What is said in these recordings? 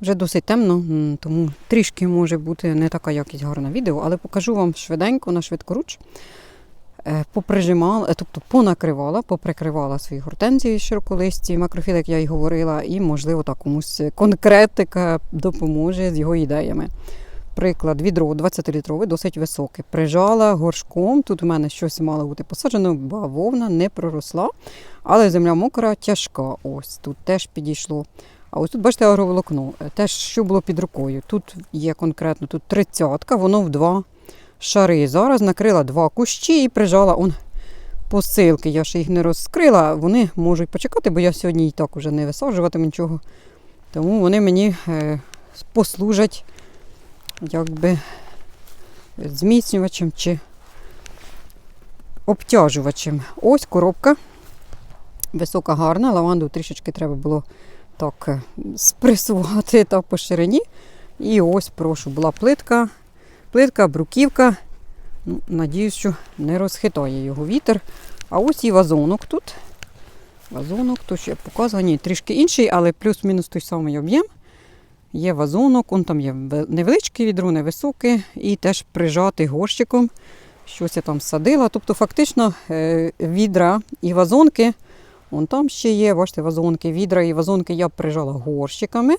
Вже досить темно, тому трішки може бути не така якість гарна відео, але покажу вам швиденько на швидкоруч. Е, Поприжимала, е, тобто понакривала, поприкривала свої гортензії широколисті, макрофіл, як я й говорила, і, можливо, так комусь конкретика допоможе з його ідеями. Приклад, відро 20-літрове, досить високе. Прижала горшком. Тут у мене щось мало бути посаджено, бавовна не проросла, але земля мокра, тяжка. Ось тут теж підійшло. А ось тут, бачите, агроволокно. Е, Теж що було під рукою. Тут є конкретно тут тридцятка, воно в два шари. Зараз накрила два кущі і прижала он посилки. Я ще їх не розкрила. Вони можуть почекати, бо я сьогодні і так уже не висаджуватиму нічого. Тому вони мені е, послужать якби зміцнювачем чи обтяжувачем. Ось коробка. Висока, гарна. Лаванду трішечки треба було так е, спресувати та по ширині. І ось, прошу, була плитка. Плитка, бруківка. Ну, надіюсь, що не розхитає його вітер. А ось і вазонок тут. Вазонок, то ще показував, ні, трішки інший, але плюс-мінус той самий об'єм. Є вазонок, он там є невеличке відро, невисоке, і теж прижатий горщиком. Щось я там садила. Тобто, фактично, е, відра і вазонки, вон там ще є, бачите, вазонки, відра і вазонки я прижала горщиками.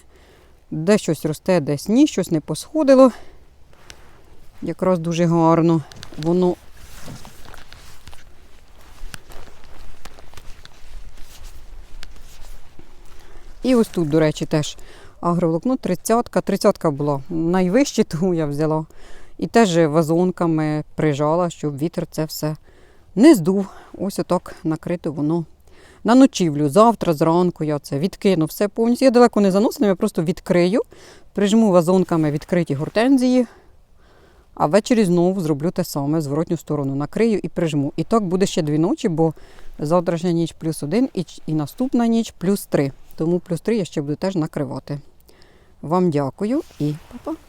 Де щось росте, десь ні, щось не посходило. Якраз дуже гарно. Воно І ось тут, до речі, теж агроволокно 30-ка. 30-ка була найвища, тому я взяла. І теж вазонками прижала, щоб вітер це все не здув. Ось отак накрито воно на ночівлю. Завтра зранку я це відкину все повністю. Я далеко не заносила, я просто відкрию, прижму вазонками відкриті гортензії, а ввечері знову зроблю те саме, зворотню сторону накрию і прижму. І так буде ще дві ночі, бо завтрашня ніч плюс один і, і наступна ніч плюс три. Тому плюс три я ще буду теж накривати. Вам дякую і па-па.